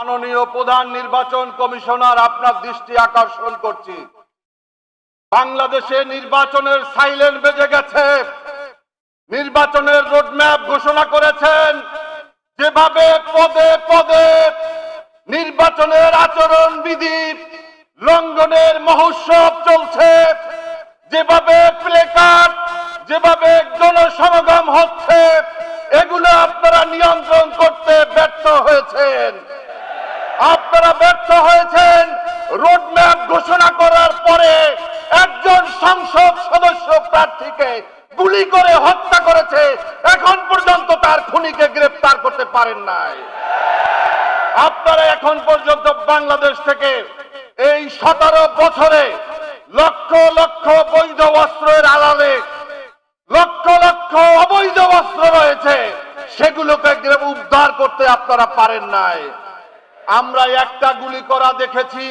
মাননীয় প্রধান নির্বাচন কমিশনার, আপনার দৃষ্টি আকর্ষণ করছি। বাংলাদেশে নির্বাচনের সাইলেন্ট বেজে গেছে। নির্বাচনের রোডম্যাপ ঘোষণা করেছেন। যেভাবে পদে পদে নির্বাচনের আচরণ বিধি গুলি করে হত্যা করেছে, এখন পর্যন্ত তার খুনিকে গ্রেফতার করতে পারেন নাই। আপনারা এখন পর্যন্ত বাংলাদেশ থেকে এই সতেরো বছরে লক্ষ লক্ষ বৈধ অস্ত্রের আড়ালে লক্ষ লক্ষ অবৈধ অস্ত্র রয়েছে, সেগুলোকে উদ্ধার করতে আপনারা পারেন নাই। আমরা একটা গুলি করা দেখেছি,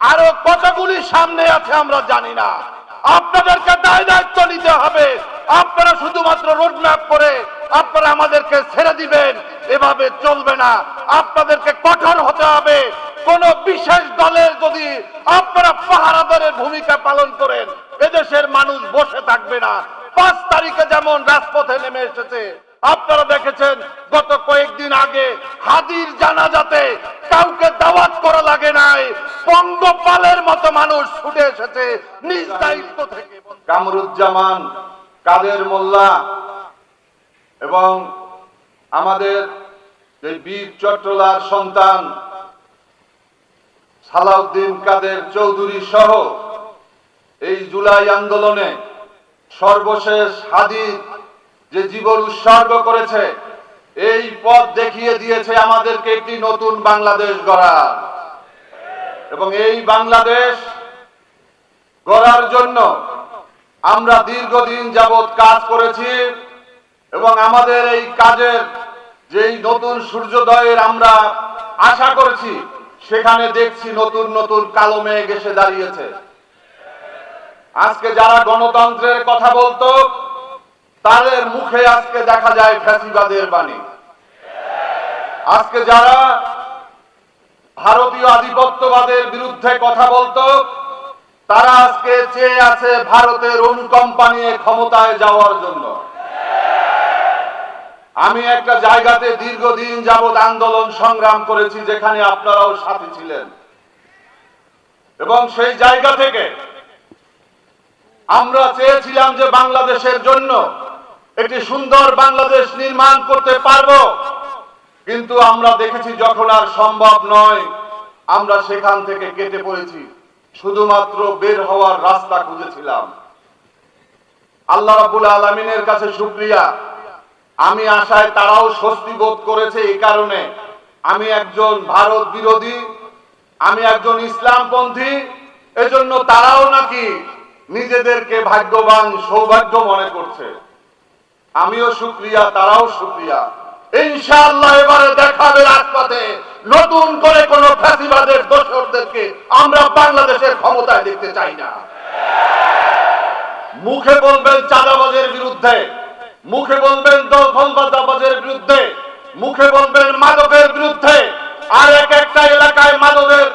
আরও কতগুলি সামনে আছে আমরা জানি না। আপনাদেরকে দায় দায়িত্ব নিতে হবে। আপনারা শুধুমাত্র রোড ম্যাপ করে আপনারা আমাদেরকে ছেড়ে দিবেন। এভাবে চলবে না। আপনাদেরকে কঠোর হতে হবে। কোন বিশেষ দলের যদি আপনারা পাহারাদারের ভূমিকা পালন করেন, এদেশের মানুষ বসে থাকবে না। পাঁচ তারিখে যেমন রাজপথে নেমে এসেছে আপনারা দেখেছেন, গত কয়েকদিন আগে হাদির জানাজাতে কাউকে দাওয়াত করা লাগে নাই। পঙ্গপালের মতো মানুষ ছুটে এসেছে, নিজ দায়িত্ব থেকে। কামরুজ্জামান, কাদের মোল্লা এবং আমাদের যে বীর চট্টলার সন্তান সালাউদ্দিন কাদের চৌধুরী সহ এই জুলাই আন্দোলনে সর্বশেষ হাদির যে জীবন উৎসর্গ করেছে, এই পথ দেখিয়ে দিয়েছে আমাদেরকে একটি নতুন বাংলাদেশ গড়ার। এবং এই বাংলাদেশ গড়ার জন্য আমরা দীর্ঘদিন যাবৎ কাজ করেছি এবং আমাদের এই কাজের যেই নতুন সূর্যোদয়ের আমরা আশা করেছি, সেখানে দেখছি নতুন নতুন কালো মেঘ এসে দাঁড়িয়েছে। আজকে যারা গণতন্ত্রের কথা বলতো তাদের মুখে আজকে দেখা যায় ফ্যাসিবাদের বাণী। আজকে যারা ভারতীয় আধিপত্যবাদের বিরুদ্ধে কথা বলতো, তারা আজকে চেয়ে আছে ভারতের অনুকম্পা নিয়ে ক্ষমতায় যাওয়ার জন্য। আমি একটা জায়গাতে দীর্ঘদিন যাবৎ আন্দোলন সংগ্রাম করেছি যেখানে আপনারাও সাথী ছিলেন। এবং সেই জায়গা থেকে আমরা চেয়েছিলাম যে বাংলাদেশের জন্য একটি সুন্দর বাংলাদেশ নির্মাণ করতে পারব। কিন্তু আমরা দেখেছি যখন আর সম্ভব নয়, আমরা সেখান থেকে কেটে পড়েছি। শুধুমাত্র বের হওয়ার রাস্তা খুঁজেছিলাম। আল্লাহ রাবুল আলমিনের কাছে শুক্রিয়া। আমি আশায় তারাও স্বস্তি বোধ করেছে এই কারণে। আমি একজন ভারত বিরোধী, আমি একজন ইসলামপন্থী, এজন্য তারাও নাকি নিজেদেরকে ভাগ্যবান সৌভাগ্য মনে করছে। আমিও শুক্রিয়া, তারাও শুক্রিয়া। ইনশাআল্লাহ এবারে দেখাবে রাজপথে নতুন করে কোন ফ্যাসিবাদের দোসরদেরকে আমরা বাংলাদেশের ক্ষমতায় দেখতে চাই না। মুখে বলবেন চাঁদাবাজের বিরুদ্ধে, মুখে বলবেন দখলবাজাবাজের বিরুদ্ধে, মুখে বলবেন মাদকের বিরুদ্ধে, আর এক একটা এলাকায় মাদকের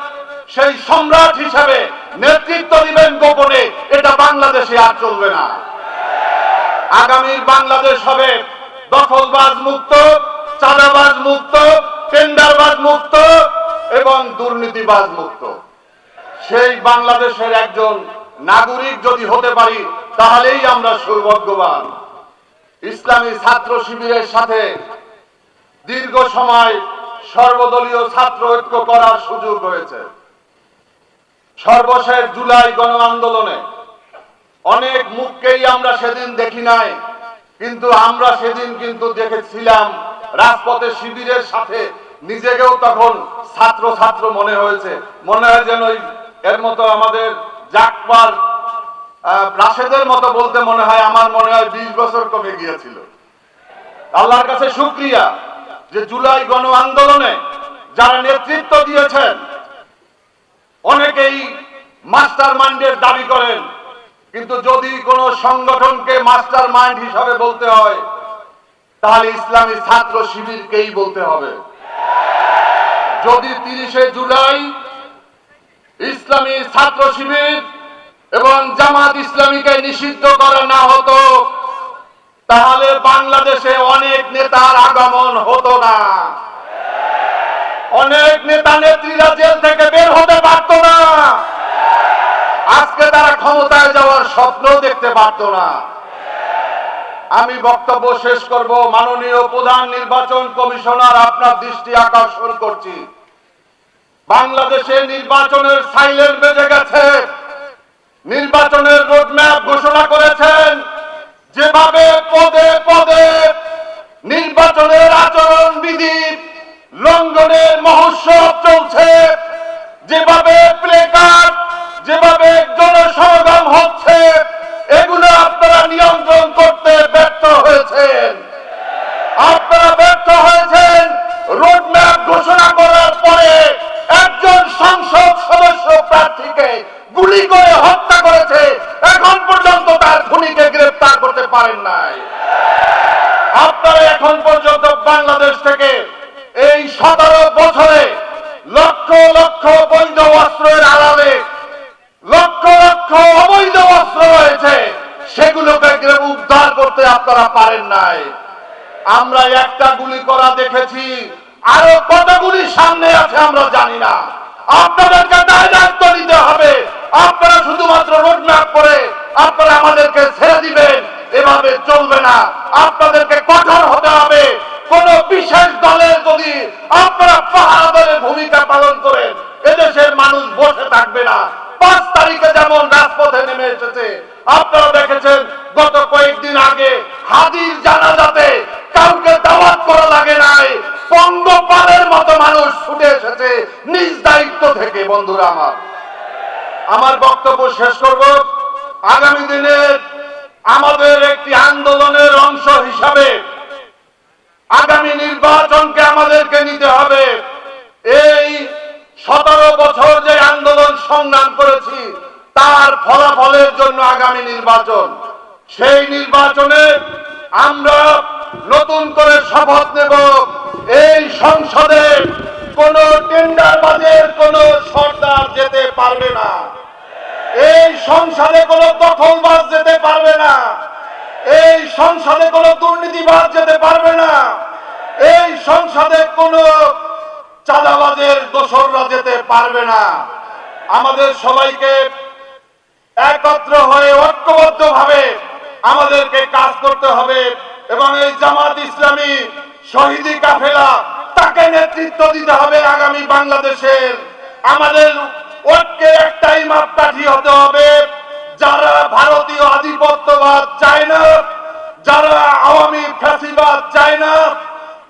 সেই সম্রাট হিসাবে নেতৃত্ব দিবেন গোপনে, এটা বাংলাদেশে আর চলবে না। আগামীর বাংলাদেশ হবে দখলবাজ মুক্ত, চাঁদাবাজ মুক্ত, টেন্ডারবাজ মুক্ত এবং দুর্নীতিবাজ মুক্ত। সেই বাংলাদেশের একজন নাগরিক যদি হতে পারি, তাহলেই আমরা সৌভাগ্যবান। ইসলামী ছাত্র শিবিরের সাথে দীর্ঘ সময় সর্বদলীয় ছাত্র ঐক্য করার সুযোগ হয়েছে সর্বশেষ জুলাই গণ আন্দোলনে অনেক মুখকেই আমরা সেদিন দেখি নাই, কিন্তু আমরা সেদিন কিন্তু দেখেছিলাম রাজপথে শিবিরের সাথে। নিজেকেও তখন ছাত্র ছাত্র মনে হয়েছে। মনে হয় যেন এর মতো আমাদের জাকবার রাশেদের মতো বলতে মনে হয়, আমার মনে হয় বিশ বছর কমে গিয়েছিল। আল্লাহর কাছে শুক্রিয়া যে জুলাই গণ আন্দোলনে যারা নেতৃত্ব দিয়েছেন, অনেকেই মাস্টার মাইন্ডের দাবি করেন কিন্তু যদি কোনো সংগঠনকে মাস্টার মাইন্ড হিসাবে বলতে হয়, তাহলে ইসলামী ছাত্র শিবিরকেই বলতে হবে। যদি তিরিশে জুলাই ইসলামী ছাত্র শিবির এবং জামাত ইসলামীকে নিষিদ্ধ করা না হতো, তাহলে বাংলাদেশে অনেক নেতার আগমন হতো না। অনেক নেতা নেত্রীরা জেল থেকে বের হতে পারতো না আজকে তারা ক্ষমতায় যাওয়ার দেখতে পারতো না। আমি বক্তব্য শেষ করব। মাননীয় প্রধান নির্বাচন কমিশনার, আপনার দৃষ্টি আকর্ষণ করছি। বাংলাদেশে নির্বাচনের সাইলেন্ট বেজে গেছে। নির্বাচনের রোডম্যাপ ঘোষণা করেছেন। যেভাবে পদে পদে নির্বাচনের আচরণ বিধি লক্ষ লক্ষ বৈধ অস্ত্রের আড়ালে, লক্ষ লক্ষ অবৈধ অস্ত্র রয়েছে। সেগুলোকে উদ্ধার করতে আপনারা পারেন নাই। আমরা একটা গুলি করা দেখেছি, আরও কতগুলি সামনে আছে আমরা জানি না। আপনাদেরকে দায় দায়িত্ব নিতে হবে। আপনারা শুধুমাত্র রোডম্যাপ করে আপনারা আমাদেরকে ছেড়ে দিবেন, এভাবে চলবে না। আপনাদেরকে কঠোর হতে হবে। কোন বিশেষ দলের যদি আপনারা পাহারা দলের ভূমিকা পালন করেন, এদেশের মানুষ বসে থাকবে না। পাঁচ তারিখে যেমন রাজপথে নেমে এসেছে, আপনারা দেখেছেন গত কয়েকদিন আগে হাদির জানাজাতে কাউকে দাওয়াত করা লাগে নাই। পঙ্গপালের মতো মানুষ ছুটে এসেছে, নিজ দায়িত্ব থেকে, বন্ধুরা আমার। আমার বক্তব্য শেষ করব। আগামী দিনে আমাদের একটি আগামী নির্বাচনকে আমাদেরকে নিতে হবে। এই সতেরো বছর যে আন্দোলন সংগ্রাম করেছি, তার ফলাফলের জন্য আগামী নির্বাচন। সেই নির্বাচনে আমরা নতুন করে শপথ নেব। এই সংসদে কোন টেন্ডার বাজের কোন সর্দার যেতে পারবে না। এই সংসদে কোন দখলবাজ যেতে পারবে না। এই সংসদে কোন দুর্নীতিবাজ যেতে পারবে না। এই সংসদে কোন চাঁদাবাজের দোসররা যেতে পারবে না। আমাদের সবাইকে একত্র হয়ে ঐক্যবদ্ধ ভাবে আমাদেরকে কাজ করতে হবে এবং এই জামাত ইসলামী শহীদি কাফেলা, তাকে নেতৃত্ব দিতে হবে আগামী বাংলাদেশের। আমাদের ঐক্যের একটাই মাপকাঠি হতে হবে যারা ভারতীয় আধিপত্যবাদ চায় না, যারা আওয়ামী ফ্যাসিবাদ চায় না,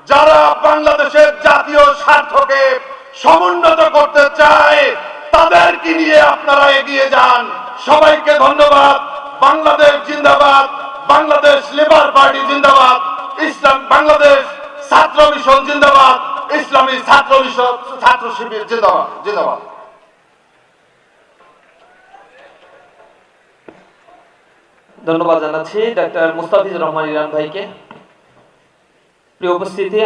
যারা বাংলাদেশের জাতীয় স্বার্থকে সমুন্নত করতে চায়, তাদেরকে নিয়ে আপনারা এগিয়ে যান। সবাইকে ধন্যবাদ। বাংলাদেশ জিন্দাবাদ। বাংলাদেশ লেবার পার্টি জিন্দাবাদ। ইসলাম, বাংলাদেশ ছাত্র মিশন জিন্দাবাদ। ইসলামী ছাত্র মিশন, ছাত্র শিবির জিন্দাবাদ জিন্দাবাদ। ধন্যবাদ জানাচ্ছি ডাক্তার মুস্তাফিজ রহমান ইরান ভাইকে। প্রিয় উপস্থিতি